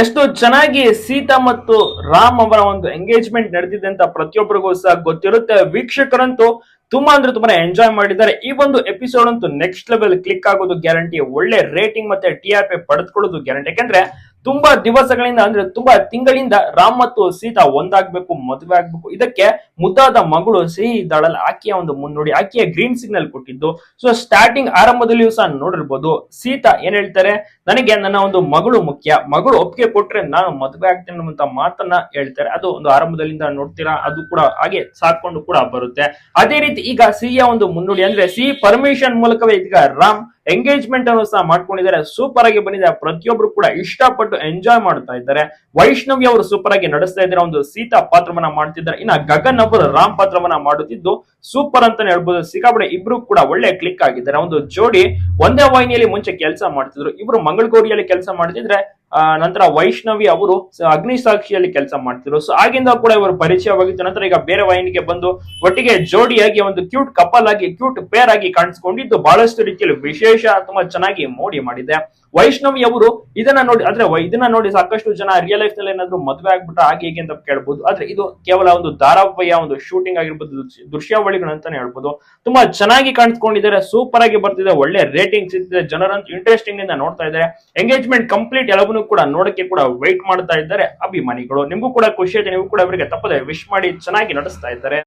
ಎಷ್ಟು ಚೆನ್ನಾಗಿ ಸೀತಾ ಮತ್ತು ರಾಮ್ ಅವರ ಒಂದು ಎಂಗೇಜ್ಮೆಂಟ್ ನಡೆದಿದೆ ಅಂತ ಪ್ರತಿಯೊಬ್ಬರಿಗೂ ಸಹ ಗೊತ್ತಿರುತ್ತೆ. ವೀಕ್ಷಕರಂತೂ ತುಂಬಾ ಅಂದ್ರೆ ತುಂಬಾ ಎಂಜಾಯ್ ಮಾಡಿದ್ದಾರೆ. ಈ ಒಂದು ಎಪಿಸೋಡ್ ಅಂತೂ ನೆಕ್ಸ್ಟ್ ಲೆವೆಲ್ ಕ್ಲಿಕ್ ಆಗೋದು ಗ್ಯಾರಂಟಿ ಒಳ್ಳೆ ರೇಟಿಂಗ್ ಮತ್ತೆ ಟಿ ಆರ್ ಪಿ ಪಡೆದುಕೊಳ್ಳೋದು ಗ್ಯಾರಂಟಿ ಯಾಕಂದ್ರೆ ತುಂಬಾ ದಿವಸಗಳಿಂದ ಅಂದ್ರೆ ತುಂಬಾ ತಿಂಗಳಿಂದ ರಾಮ್ ಮತ್ತು ಸೀತಾ ಒಂದಾಗ್ಬೇಕು, ಮದುವೆ ಆಗ್ಬೇಕು. ಇದಕ್ಕೆ ಮುದ್ದಾದ ಮಗಳು ಸಿಹಿ ಇದ್ದಾಳಲ್ಲ ಆಕೆಯ ಒಂದು ಮುನ್ನುಡಿ ಆಕೆಯ ಗ್ರೀನ್ ಸಿಗ್ನಲ್ ಕೊಟ್ಟಿದ್ದು. ಸೊ ಸ್ಟಾರ್ಟಿಂಗ್ ಆರಂಭದಲ್ಲಿಯೂ ಸಹ ನೋಡಿರ್ಬೋದು. ಸೀತಾ ಏನ್ ಹೇಳ್ತಾರೆ? ನನಗೆ ನನ್ನ ಒಂದು ಮಗಳು ಮುಖ್ಯ. ಮಗಳು ಒಪ್ಪಿಗೆ ಕೊಟ್ರೆ ನಾನು ಮದುವೆ ಆಗ್ತೇನೆ ಅನ್ನುವಂತ ಮಾತನ್ನ ಹೇಳ್ತಾರೆ. ಅದು ಒಂದು ಆರಂಭದಲ್ಲಿಂದ ನೋಡ್ತೀರಾ? ಅದು ಕೂಡ ಹಾಗೆ ಸಾಕೊಂಡು ಕೂಡ ಬರುತ್ತೆ. ಅದೇ ರೀತಿ ಈಗ ಸಿಹಿಯ ಒಂದು ಮುನ್ನುಡಿ ಅಂದ್ರೆ ಸಿಹಿ ಪರ್ಮಿಷನ್ ಮೂಲಕವೇ ಈಗ ರಾಮ್ ಎಂಗೇಜ್ಮೆಂಟ್ ಅನ್ನು ಸಹ ಮಾಡ್ಕೊಂಡಿದ್ದಾರೆ. ಸೂಪರ್ ಆಗಿ ಬಂದಿದೆ. ಪ್ರತಿಯೊಬ್ರು ಕೂಡ ಇಷ್ಟಪಟ್ಟು ಎಂಜಾಯ್ ಮಾಡ್ತಾ ಇದ್ದಾರೆ. ವೈಷ್ಣವಿ ಅವರು ಸೂಪರ್ ಆಗಿ ನಡೆಸ್ತಾ ಇದ್ದಾರೆ. ಒಂದು ಸೀತಾ ಪಾತ್ರವನ್ನ ಮಾಡ್ತಿದ್ದಾರೆ. ಇನ್ನ ಗಗನ್ ಅವರು ರಾಮ್ ಪಾತ್ರವನ್ನ ಮಾಡುತ್ತಿದ್ದು ಸೂಪರ್ ಅಂತಾನೆ ಹೇಳ್ಬೋದು. ಸಿಕ್ಕಾಪಡೆ ಇಬ್ರು ಕೂಡ ಒಳ್ಳೆ ಕ್ಲಿಕ್ ಆಗಿದ್ದಾರೆ. ಒಂದು ಜೋಡಿ ಒಂದೇ ವಾಹಿನಿಯಲ್ಲಿ ಮುಂಚೆ ಕೆಲಸ ಮಾಡ್ತಿದ್ರು. ಇಬ್ರು ಮಂಗಳಗೌರಿಯಲ್ಲಿ ಕೆಲಸ ಮಾಡ್ತಿದ್ರೆ ನಂತರ ವೈಷ್ಣವಿ ಅವರು ಅಗ್ನಿ ಸಾಕ್ಷಿಯಲ್ಲಿ ಕೆಲಸ ಮಾಡ್ತಿದ್ರು. ಸೊ ಆಗಿಂದ ಕೂಡ ಇವರು ಪರಿಚಯವಾಗಿತ್ತು ನಂತರ ಈಗ ಬೇರೆ ವಾಹಿನಿಗೆ ಬಂದು ಒಟ್ಟಿಗೆ ಜೋಡಿಯಾಗಿ ಒಂದು ಕ್ಯೂಟ್ ಕಪಲ್ ಆಗಿ ಕ್ಯೂಟ್ ಪೇರ್ ಆಗಿ ಕಾಣಿಸ್ಕೊಂಡಿದ್ದು ಬಹಳಷ್ಟು ರೀತಿಯಲ್ಲಿ ವಿಶೇಷ ತುಂಬಾ ಚೆನ್ನಾಗಿ ಮೋಡಿ ಮಾಡಿದೆ. ವೈಷ್ಣವಿ ಅವರು ಇದನ್ನ ನೋಡಿ, ಅಂದ್ರೆ ಇದನ್ನ ನೋಡಿ ಸಾಕಷ್ಟು ಜನ ರಿಯಲ್ ಲೈಫ್ನಲ್ಲಿ ಏನಾದ್ರು ಮದುವೆ ಆಗ್ಬಿಟ್ರೆ ಹಾಗೆ ಹೀಗೆ ಅಂತ ಕೇಳ್ಬಹುದು ಆದ್ರೆ ಇದು ಕೇವಲ ಒಂದು ಧಾರಾವಾಹಿಯ ಒಂದು ಶೂಟಿಂಗ್ ಆಗಿರ್ಬೋದು ದೃಶ್ಯ- ದೃಶ್ಯಾವಳಿಗಳು ಅಂತಾನೆ ಹೇಳ್ಬೋದು. ತುಂಬಾ ಚೆನ್ನಾಗಿ ಕಾಣಿಸ್ಕೊಂಡಿದ್ದಾರೆ ಸೂಪರ್ ಆಗಿ ಬರ್ತಿದೆ, ಒಳ್ಳೆ ರೇಟಿಂಗ್ ಸಿಗ್ತಿದೆ ಜನರಂತೂ ಇಂಟ್ರೆಸ್ಟಿಂಗ್ ಇಂದ ನೋಡ್ತಾ ಇದ್ದಾರೆ. ಎಂಗೇಜ್ಮೆಂಟ್ ಕಂಪ್ಲೀಟ್ ಎಲ್ಲವನ್ನೂ ಕೂಡ ನೋಡಕ್ಕೆ ಕೂಡ ವೈಟ್ ಮಾಡ್ತಾ ಇದ್ದಾರೆ. ಅಭಿಮಾನಿಗಳು, ನಿಮಗೂ ಕೂಡ ಖುಷಿ ಆಯ್ತು. ನೀವು ಕೂಡ ಅವರಿಗೆ ತಪ್ಪದೆ ವಿಶ್ ಮಾಡಿ ಚೆನ್ನಾಗಿ ನಡೆಸ್ತಾ ಇದ್ದಾರೆ.